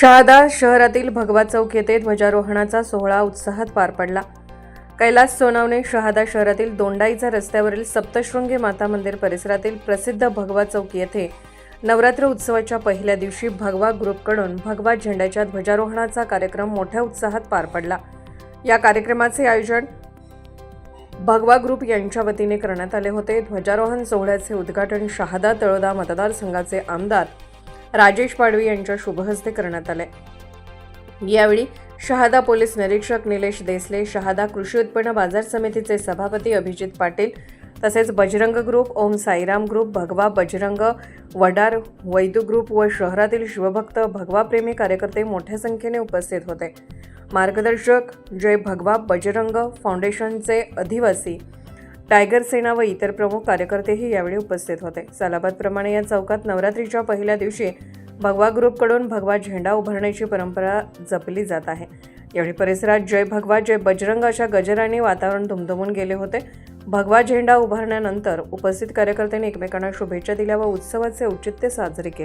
शहादा शहरातील भगवा चौक येथे ध्वजारोहणाचा सोहळा उत्साहात पार पडला. कैलास सोनवणे शहादा शहरातील दोंडाईचा रस्त्यावरील सप्तशृंगी माता मंदिर परिसरातील प्रसिद्ध भगवा चौक येथे नवरात्र उत्सवाच्या पहिल्या दिवशी भगवा ग्रुपकडून भगवा झेंड्याच्या ध्वजारोहणाचा कार्यक्रम मोठ्या उत्साहात पार पडला. या कार्यक्रमाचे आयोजन भगवा ग्रुप यांच्या वतीने करण्यात आले होते. ध्वजारोहण सोहळ्याचे उद्घाटन शहादा तळोदा मतदारसंघाचे आमदार राजेश पाडवी यांच्या शुभहस्ते करण्यात आले यावेळी शहादा पोलीस निरीक्षक निलेश देसले शहादा कृषी उत्पन्न बाजार समितीचे सभापती अभिजित पाटील तसेच बजरंग ग्रुप ओम साईराम ग्रुप भगवा बजरंग वडार वैदू ग्रुप व शहरातील शिवभक्त भगवाप्रेमी कार्यकर्ते मोठ्या संख्येने उपस्थित होते. मार्गदर्शक जय भगवा बजरंग फाउंडेशनचे अधिवासी टायगर सेना व इतर प्रमुख कार्यकर्तेही यावेळी उपस्थित होते. सालाबादप्रमाणे या चौकात नवरात्रीच्या पहिल्या दिवशी भगवा ग्रुपकडून भगवा झेंडा उभारण्याची परंपरा जपली जात आहे. यावेळी परिसरात जय भगवा जय बजरंग अशा गजराने वातावरण दुमदुमून गेले होते. भगवा झेंडा उभारण्यानंतर उपस्थित कार्यकर्त्यांनी एकमेकांना शुभेच्छा दिल्या व उत्सवाचे औचित्य साजरे केले.